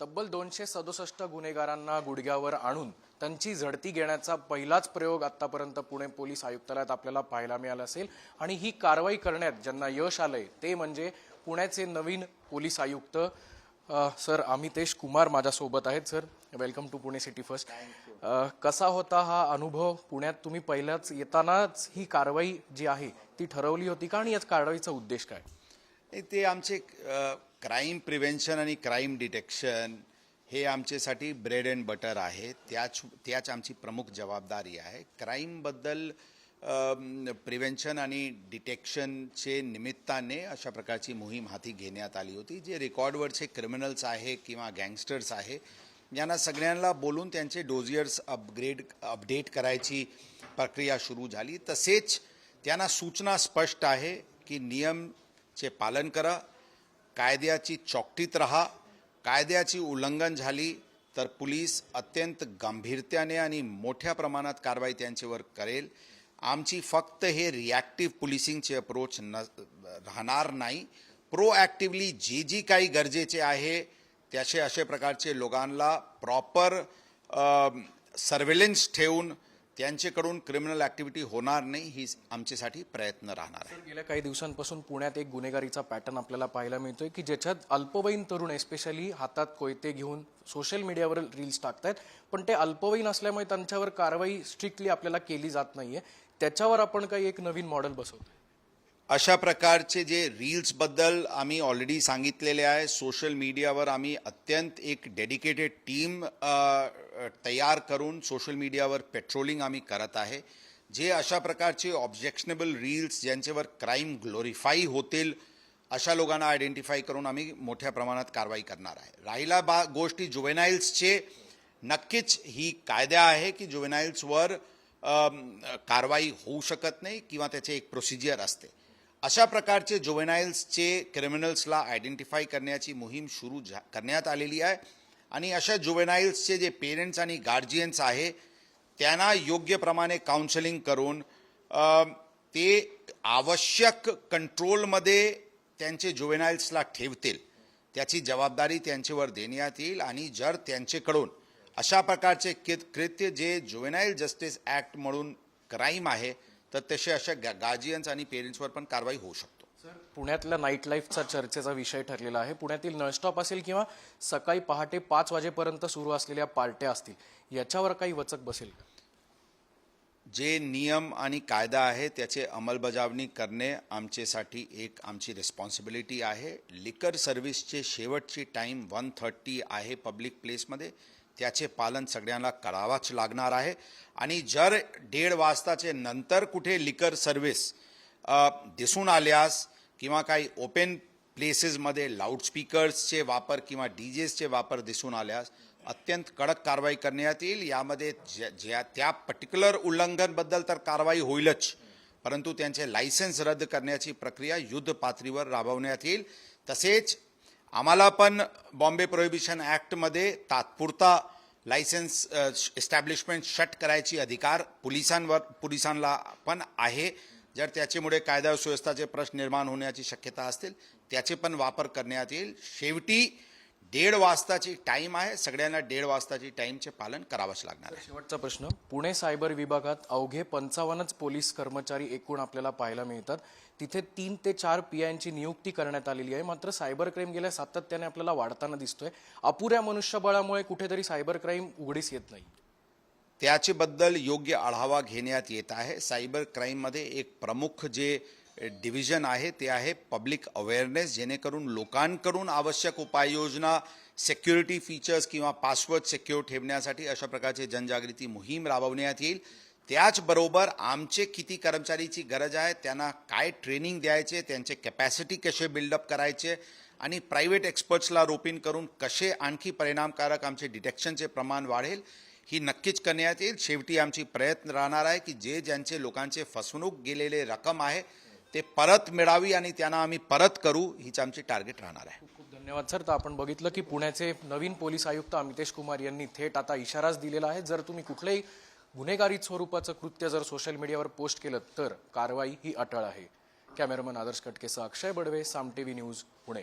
तब्बल दोनशे सदुसष्ट गुन्हेगारांना गुडघ्यावर आणून त्यांची झडती घेण्याचा पहिलाच प्रयोग आतापर्यंत पुणे पोलीस आयुक्तालयात आपल्याला पाहायला मिळाला असेल. आणि ही कारवाई करण्यात ज्यांना यश आलंय ते म्हणजे पुण्याचे नवीन पोलीस आयुक्त सर अमितेश कुमार माझ्यासोबत आहेत sir. Welcome to Pune city first कसा होता हा अनुभव? पुण्यात तुम्ही पहिल्याच येतानाच ही कारवाई जी आहे ती ठरवली होती का? आणि या कारवाईचा उद्देश काय? ते आमचे क्राईम प्रिव्हेन्शन आणि क्राईम डिटेक्शन हे आमच्यासाठी ब्रेड अँड बटर आहे. त्याच त्याच आमची प्रमुख जबाबदारी आहे. क्राईमबद्दल प्रिव्हेन्शन आणि डिटेक्शनचे निमित्ताने अशा प्रकारची मोहीम हाती घेण्यात आली होती. जे रेकॉर्डवरचे क्रिमिनल्स आहे किंवा गँगस्टर्स आहे यांना सगळ्यांना बोलून त्यांचे डोजियर्स अपग्रेड अपडेट करायची प्रक्रिया सुरू झाली. तसेच त्यांना सूचना स्पष्ट आहे की नियमचे पालन करा. कायद्याची चौकटीत रहा कायद्याची उल्लंघन झाली तर पोलीस अत्यंत गंभीरतेने आणि मोठ्या प्रमाणात कारवाई त्यांच्यावर करेल. आमची फक्त हे रिॲक्टिव्ह पुलिसिंगचे अप्रोच न राहणार नाही. प्रोॲक्टिव्हली जे जी काही गरजेचे आहे त्याचे असे प्रकारचे लोकांना प्रॉपर सर्वेलन्स ठेवून त्यांच्याकडून क्रिमिनल ॲक्टिव्हिटी होणार नाही ही आमच्यासाठी प्रयत्न राहणार आहे. गेल्या काही दिवसांपासून पुण्यात एक गुन्हेगारीचा पॅटर्न आपल्याला पाहायला मिळतोय की ज्याच्यात अल्पवयीन तरुण एस्पेशली हातात कोयते घेऊन सोशल मीडियावर रील्स टाकतायत पण ते अल्पवयीन असल्यामुळे त्यांच्यावर कारवाई स्ट्रिक्टली आपल्याला केली जात नाहीये. त्याच्यावर आपण काही एक नवीन मॉडेल बसवतोय. अशा प्रकारचे जे रील्सबद्दल आम्ही ऑलरेडी सांगितलेले आहे सोशल मीडियावर आम्ही अत्यंत एक डेडिकेटेड टीम तयार करून सोशल मीडियावर पेट्रोलिंग आम्ही करत आहे. जे अशा प्रकारचे ऑब्जेक्शनेबल रील्स ज्यांच्यावर क्राईम ग्लोरीफाई होतील अशा लोकांना आयडेंटिफाय करून आम्ही मोठ्या प्रमाणात कारवाई करणार आहे. राहिला बा गोष्टी जुवेनाईल्सचे नक्कीच ही कायदा आहे की जुवेनाईल्सवर कारवाई होऊ शकत नाही किंवा त्याचे एक प्रोसिजर असते. अशा प्रकारचे जुवेनाईल्सचे क्रिमिनल्सला आयडेंटिफाय करण्याची मोहीम सुरू झा करण्यात आलेली आहे. आणि अशा जुवेनाईल्सचे जे पेरेंट्स आणि गार्जियन्स आहे त्यांना योग्य प्रमाणे काउन्सिलिंग करून ते आवश्यक कंट्रोलमध्ये त्यांचे जुवेनाईल्सला ठेवतील. त्याची जबाबदारी त्यांच्यावर देण्यात येईल आणि जर त्यांच्याकडून अशा प्रकारचे कित कृत्य जे जुवेनाईल जस्टिस ॲक्ट म्हणून क्राईम आहे तर तसे अशा गार्जियन्स आणि पेरेंट्सवर पण कारवाई होऊ शकतो. सर पुण्यातल्या नाईट लाईफचा चर्चेचा विषय ठरलेला आहे. पुण्यातील नळस्टॉप असेल किंवा सकाळी पहाटे पाच वाजेपर्यंत सुरू असलेल्या पार्ट्या असतील याच्यावर काही वचक बसेल का? जे नियम आणि कायदा आहे त्याचे अंमलबजावणी करणे आमच्यासाठी एक आमची रिस्पॉन्सिबिलिटी आहे. लिकर सर्व्हिसचे शेवटची टाईम वन थर्टी आहे पब्लिक प्लेसमध्ये त्याचे पालन सगळ्यांना करावाच लागणार आहे. आणि जर दीड वाजताचे नंतर कुठे लिकर सर्व्हिस दिसून आल्यास किंवा काही ओपन प्लेसेसमध्ये लाऊडस्पीकर्सचे वापर किंवा डी जेसचे वापर दिसून आल्यास अत्यंत कडक कारवाई करण्यात येईल. यामध्ये ज्या ज्या त्या पर्टिक्युलर उल्लंघनबद्दल तर कारवाई होईलच. परंतु त्यांचे लायसन्स रद्द करण्याची प्रक्रिया युद्ध पातळीवर राबवण्यात येईल. तसेच आम्हाला पण बॉम्बे प्रोहिबिशन ॲक्टमध्ये तात्पुरता लायसन्स एस्टॅब्लिशमेंट शट करायची अधिकार पोलिसांवर पोलिसांना पण आहे. जर त्याच्यामुळे कायदा सुव्यवस्थाचे प्रश्न निर्माण होण्याची शक्यता असतील त्याचे पण वापर करण्यात येईल. शेवटी दीड वाजताची टाईम आहे. सगळ्यांना दीड वाजताची टाईमचे पालन करावंच लागणार आहे. शेवटचा प्रश्न पुणे सायबर विभागात अवघे पंचावन्नच पोलीस कर्मचारी एकूण आपल्याला पाहायला मिळतात. तिथे तीन ते चार पीआयची नियुक्ती करण्यात आलेली आहे. मात्र सायबर क्राईम गेल्या सातत्याने आपल्याला वाढताना दिसतोय. अपुऱ्या मनुष्यबळामुळे कुठेतरी सायबर क्राईम उघडीस येत नाही. त्याच्याबद्दल योग्य आढावा घेण्यात येत आहे. सायबर क्राईममध्ये एक प्रमुख जे डिव्हिजन आहे ते आहे पब्लिक अवेअरनेस जेणेकरून लोकांकडून आवश्यक उपाययोजना सेक्युरिटी फीचर्स किंवा पासवर्ड सेक्युअर ठेवण्यासाठी अशा प्रकारचे जनजागृती मोहीम राबवण्यात येईल. त्याचबरोबर आमचे किती कर्मचारीची गरज आहे त्यांना काय ट्रेनिंग द्यायचे त्यांचे कॅपॅसिटी कसे बिल्डअप करायचे आणि प्रायव्हेट एक्सपर्ट्सला रोपिन करून कसे आणखी परिणामकारक आमचे डिटेक्शनचे प्रमाण वाढेल ही नक्कीच करण्यात येईल. शेवटी आमची प्रयत्न राहणार आहे की जे ज्यांचे लोकांचे फसवणूक गेलेले रक्कम आहे ते परत मिळावी आणि त्यांना आम्ही परत करू हीच आमची टार्गेट राहणार आहे. खूप धन्यवाद सर. तर आपण बघितलं की पुण्याचे नवीन पोलीस आयुक्त अमितेश कुमार यांनी थेट आता इशाराच दिलेला आहे. जर तुम्ही कुठल्याही गुन्हेगारी स्वरूपाचं कृत्य जर सोशल मीडियावर पोस्ट केलं तर कारवाई ही अटळ आहे. कॅमेरामन आदर्श कटकेसह अक्षय बडवे साम टीव्ही न्यूज पुणे.